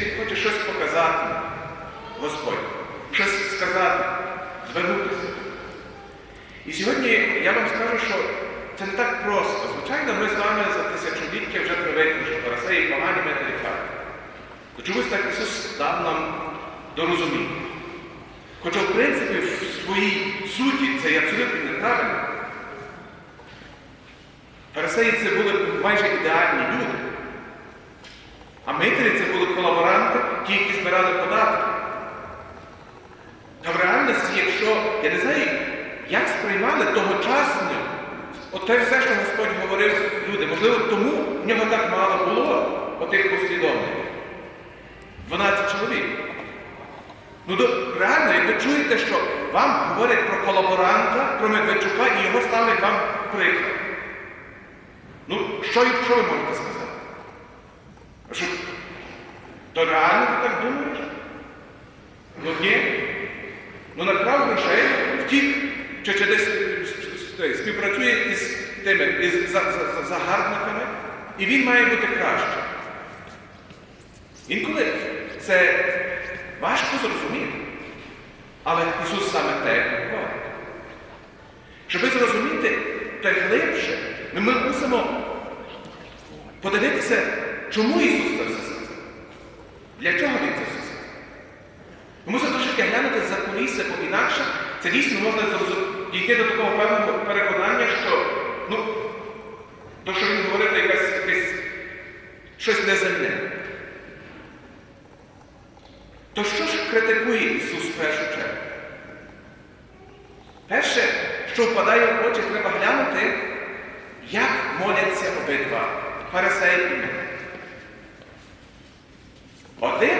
він хоче щось показати, Господь, щось сказати, звернутися. І сьогодні я вам скажу, що це не так просто. Звичайно, ми з вами за тисячоліття вже привикли, що фарисеї погані. То чомусь так Ісус дав нам до розуміння. Хоча, в принципі, в своїй суті це є абсолютно неправильно. Фарисеї це були майже ідеальні люди. А митарі це були колаборанти, ті, які збирали податки. Та в реальності, якщо, я не знаю, як сприймали тогочасно, от те все, що Господь говорив люди, можливо, тому в нього так мало було отих послідовників. 12 чоловік. Ну, до, реально, як ви чуєте, що вам говорять про колаборанта, про Медведчука і його ставлять вам приклад. Ну, що, що ви можете сказати? То реально ти так думаєш? Ну ні. Ну накрав грошей, втік, чи, чи десь е, співпрацює із тими, із за- за- за- загарбниками, і він має бути краще. Інколи це важко зрозуміти. Але Ісус саме те говорить. Щоб зрозуміти те глибше, ми, мусимо подивитися, чому Ісус. Для чого Він це все сказав? Ми мусимо трошки глянути за куліси, бо інакше це дійсно можна дійти до такого певного переконання, що ну, то, що він говорив, це якась, якесь щось неземне. То що ж критикує Ісус в першу чергу? Перше, що впадає в очі, треба глянути, як моляться обидва фарисеї і ми. Один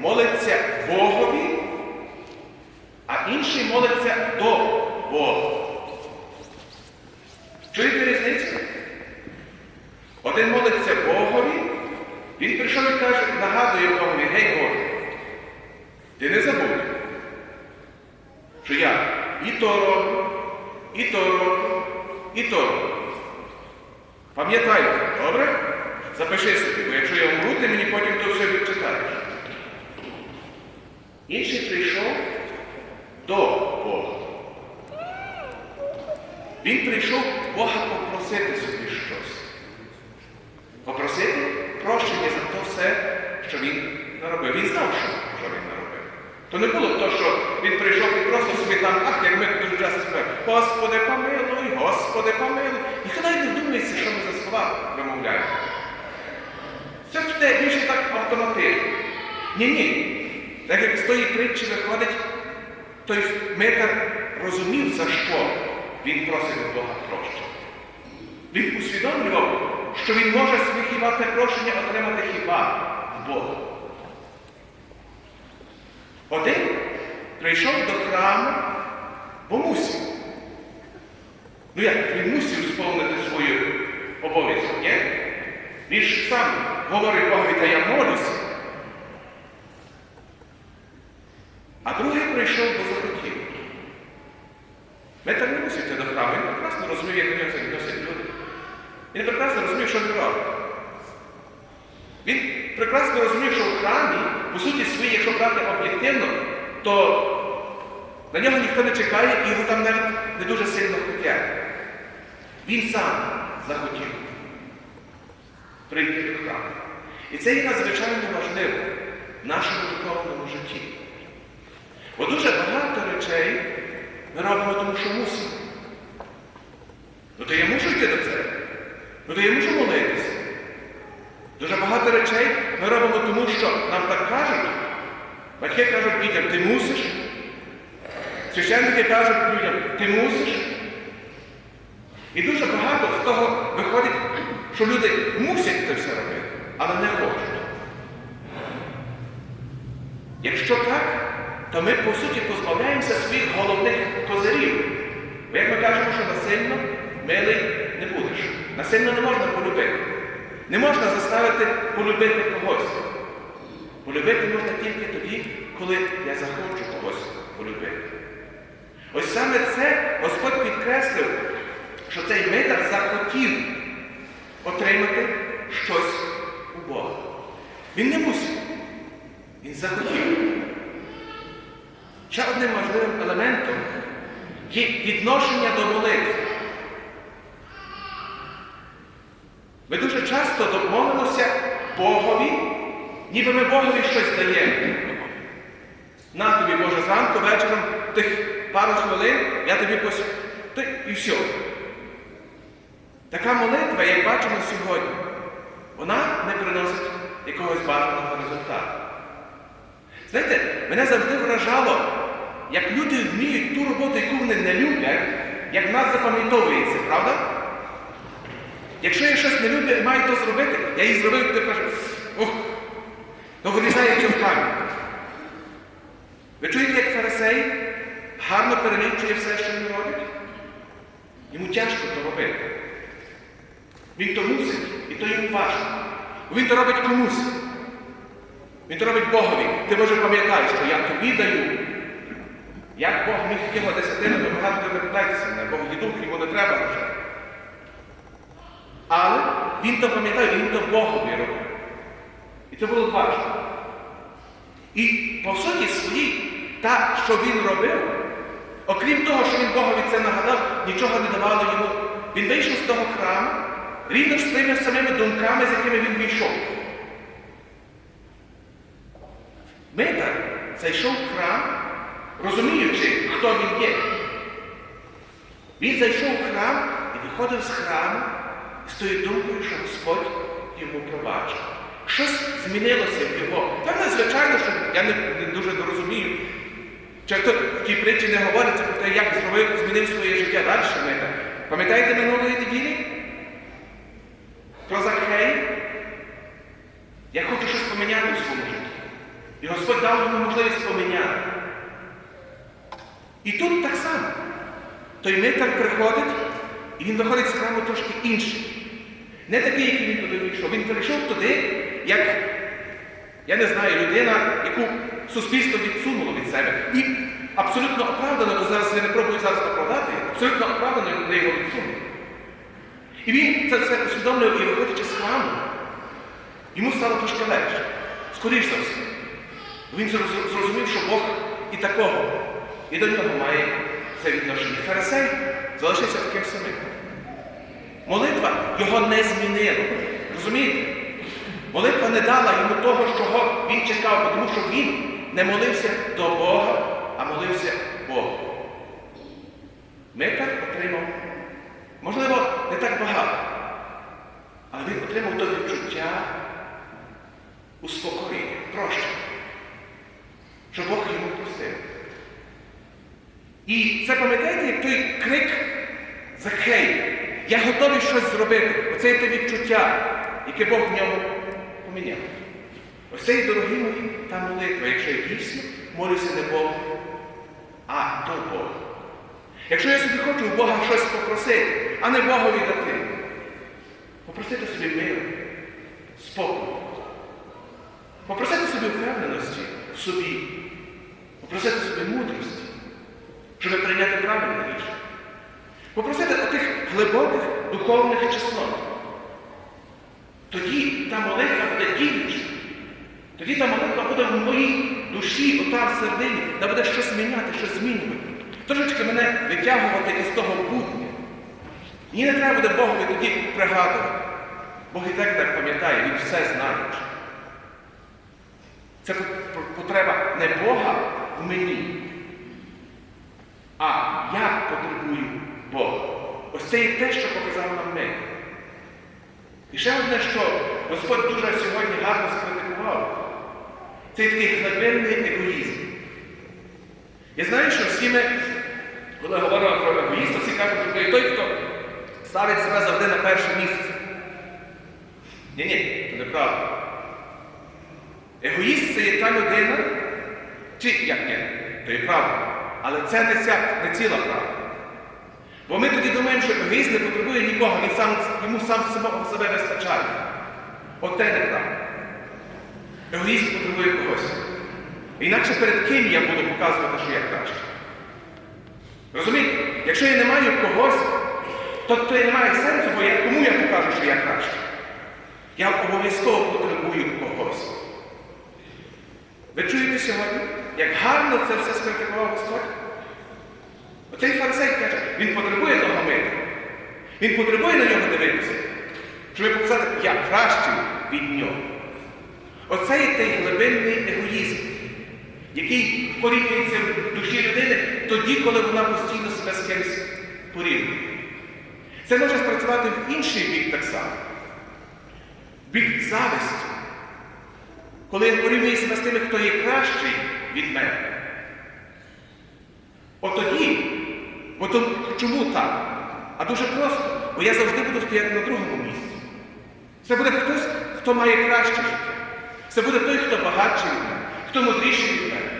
молиться Богові, а інший молиться до Бога. Чуєте різницю? Один молиться Богові, він прийшов і каже, нагадує Богові, гей Боже, ти не забудь, що я і то роблю, і то роблю, і то роблю. Пам'ятайте, добре? Запиши собі, бо якщо я умру, ти мені потім то все відчитаєш. Інший прийшов до Бога. Він прийшов Бога попросити собі щось. Попросити прощення за те все, що він наробив. Він знав, що, що він наробив. То не було то, що він прийшов і просто собі там, ах, як ми дуже часто співаємо, Господи, помилуй, Господи, помилуй. Ніхто навіть не вдумується, що ми за слова вимовляємо. Те більше так автоматично. Ні-ні. Так як з тої притчі виходить, той митар розумів, за що він просить у Бога прощення. Він усвідомлював, що він може собі хіба те прощення отримати хіба в Бога. Один прийшов до храму, бо мусив. Ну як, він мусив сповнити свою обов'язок, ні? Він ж сам говорить Богові, та я молюся. А другий прийшов, бо захотів. Метр не мусив до храму, він прекрасно розумів, як до нього відносять люди. Він прекрасно розумів, що він робить. Він прекрасно розумів, що в храмі, по суті своїй, якщо брати об'єктивно, то на нього ніхто не чекає і його там навіть не дуже сильно хотять. Він сам захотів прийти до храму. І це є надзвичайно важливо в нашому духовному житті. Бо дуже багато речей ми робимо тому, що мусимо. Ну то я мушу йти до церкви. Ну то я мушу молитися. Дуже багато речей ми робимо тому, що нам так кажуть. Батьки кажуть дітям, ти мусиш. Священники кажуть людям, ти мусиш. І дуже багато з того виходить, що люди мусять це все робити, але не хочуть. Якщо так, то ми, по суті, позбавляємося своїх головних козирів. Бо як ми кажемо, що насильно милий не будеш. Насильно не можна полюбити. Не можна заставити полюбити когось. Полюбити можна тільки тоді, коли я захочу когось полюбити. Ось саме це Господь підкреслив, що цей митар захотів отримати щось у Бога. Він не мусив. Він захотів. Ще одним важливим елементом є відношення до молитви. Ми дуже часто домовимося Богові, ніби ми Богові щось даємо. На тобі, Боже, зранку, вечором, тих пару хвилин, я тобі пос... Ти... і все. Така молитва, як бачимо сьогодні, вона не приносить якогось бажаного результату. Знаєте, мене завжди вражало, як люди вміють ту роботу, яку вони не люблять, як нас запам'ятовується, правда? Якщо я щось не люблю і маю то зробити, я її зробив, то кажу, ох, то вирізається в пам'ять. Ви чуєте, як фарисей гарно перелічує все, що він робить? Йому тяжко то робити. Він то мусить, то йому важко. Він то робить комусь. Він то робить Богові. Ти може пам'ятаєш, що я тобі даю. Як Бог міг його десятину, то багато не питайтеся мене, Бог є дух, йому не треба вже. Але він то пам'ятає, він то Богові робив. І це було важко. І по суті своїй, та, що він робив, окрім того, що він Богові це нагадав, нічого не давало йому. Він вийшов з того храму рівно з тими самими думками, з якими він війшов. Митар зайшов в храм, розуміючи, хто він є. Він зайшов в храм і виходив з храму з тою думкою, що Господь йому пробачив. Щось змінилося в його. Та звичайно, що я не, не дуже розумію. Чи хто в тій притчі не говориться про те, як зробив, змінив своє життя далі Митар. Пам'ятаєте минулої неділі? Про Закхей? Я хочу щось поміняти у своєму житті. І Господь дав йому можливість поміняти. І тут так само. Той митар приходить, і він виходить з храму трошки інший. Не такий, який він туди вийшов. Він прийшов туди, як, я не знаю, людина, яку суспільство відсунуло від себе. І абсолютно оправдано, то зараз я не пробую зараз оправдати, абсолютно оправдано не його відсунули. І він це все усвідомлював і виходячи з храму, йому стало трошки легше. Скоріше за все. Він зрозумів, що Бог і такого, і до нього має це відношення. Фарисей залишився таким самим. Молитва його не змінила. Розумієте? Молитва не дала йому того, чого він чекав, тому що він не молився до Бога, а молився Богу. Митар отримав, можливо, не так багато, але він отримав то відчуття успокоєння, прощення, що Бог йому простив. І це пам'ятаєте, як той крик Захей, я готовий щось зробити. Оце є те відчуття, яке Бог в ньому поміняв. Ось це, є, дорогі мої, та молитва, якщо я дійсно молюся не Богу, а до Бога. Якщо я собі хочу у Бога щось попросити, а не Богові дати, попросити собі миру, спокою. Попросити собі впевненості собі, попросити собі мудрості, щоб прийняти правильне рішення. Попросити отих глибоких духовних чеснот. Тоді та молитва буде діюча. Тоді та молитва буде в моїй душі, ота в середині, де буде щось міняти, щось змінювати. Трошечки мене витягувати із того будня. Мені не треба буде Богові тоді пригадувати. Бог і так так пам'ятає, він все знає. Це потреба не Бога в мені, а я потребую Бога. Ось це є те, що показав нам ми. І ще одне, що Господь дуже сьогодні гарно скритикував, це такий глибинний егоїзм. Я знаю, що всі ми, коли говоримо про егоїста, всі кажуть, що той, хто ставить себе завжди на перше місце. Ні-ні, це неправда. Егоїст це є та людина, чи як ні, то є правда. Але це не, ця, не ціла правда. Бо ми тоді думаємо, що егоїст не потребує нікого, він сам, йому сам самого себе вистачає. От те неправда. Егоїст потребує когось. Інакше перед ким я буду показувати, що я краще? Розумієте? Якщо я не маю когось, то, то і немає сенсу, бо я, кому я покажу, що я краще? Я обов'язково потребую когось. Ви чуєте сьогодні, як гарно це все скритикував Господь? Оцей фарисей каже, він потребує того мити. Він потребує на нього дивитися, щоб показати, я кращий від нього. Оце є той глибинний егоїзм, який вкорінюється в душі людини тоді, коли вона постійно себе з кимось порівнює. Це може спрацювати в інший бік так само. Бік зависті. Коли я порівнюю себе з тими, хто є кращий від мене. От тоді, от чому так? А дуже просто, бо я завжди буду стояти на другому місці. Це буде хтось, хто має краще життя. Це буде той, хто багатший від мене, хто мудріший від мене,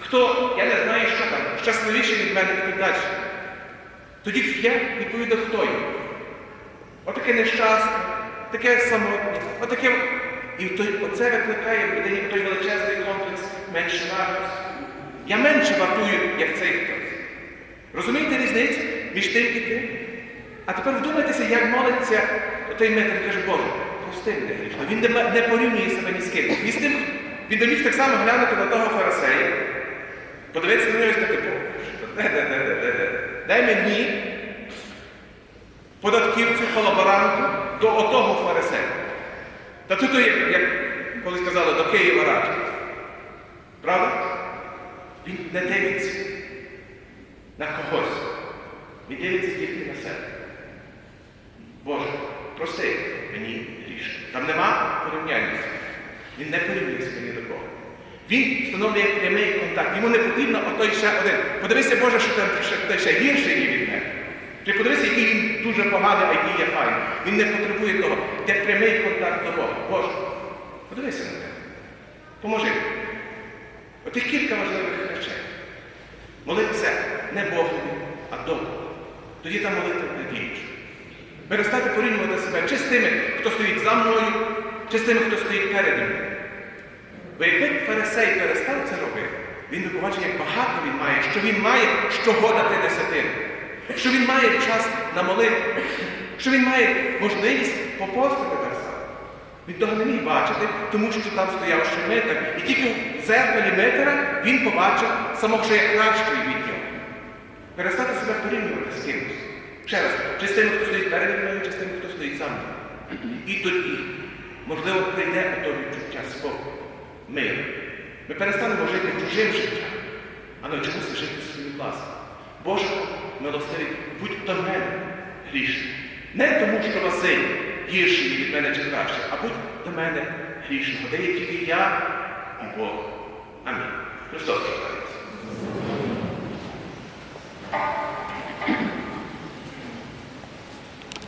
хто, я не знаю, що там, щасливіший від мене і так далі. Тоді я відповідно хто є. Отаке нещасне, таке самотнє, отаке. І той, оце викликає в той величезний комплекс менше вартості. Я менше вартую, як цей хтось. Розумієте різницю між тим і тим? А тепер вдумайтеся, як молиться той метр каже, Боже, прости мене грішно. Він не, порівнює себе ні з ким. Ні з тим, він не міг так само глянути на того фарисея, подивитися на нього і сказати, Боже. Дай мені податківцю, колаборанту до отого фарисея. Та тут, як, як колись казали, до Києва раджу. Правда? Він не дивиться на когось. Він дивиться тільки на себе. Боже, прости мені грішно. Там нема порівняння. Він не порівнює себе ні до кого. Він встановлює прямий контакт. Йому не потрібно отой ще один. Подивися, Боже, що там ще, ще гірший від мене. Чи подивися, який він дуже поганий, а який є файний. Він не потребує того. Де прямий контакт до Бога. Боже, подивися на мене. Поможи. Отих кілька важливих речей. Молитися не Богові, а до Бога. Тоді та молитва не діюча. Перестати порівнювати себе чи з тими, хто стоїть за мною, чи з тими, хто стоїть переді мною. Бо якби фарисей перестав це робити, він би побачив, як багато він має, що він має з чого дати десятину, що він має час на молитву, що він має можливість попостити так само. Він того не міг бачити, тому що там стояв ще митер. І тільки в зеркалі митера він побачив самого, що є кращий від нього. Перестати себе порівнювати з кимось. Ще раз, чи з тим, хто стоїть перед мною, чи з тим, хто стоїть за мною. І тоді, можливо, прийде до відчуття спокою, миру. Ми перестанемо жити чужим життям, а навчимося жити своїм власним. Боже, милостивий, будь до мене грішний. Не тому, що Василь гірший від мене чи краще, а будь до мене грішного, де є тільки я і Бог. Амінь. Христос рождається.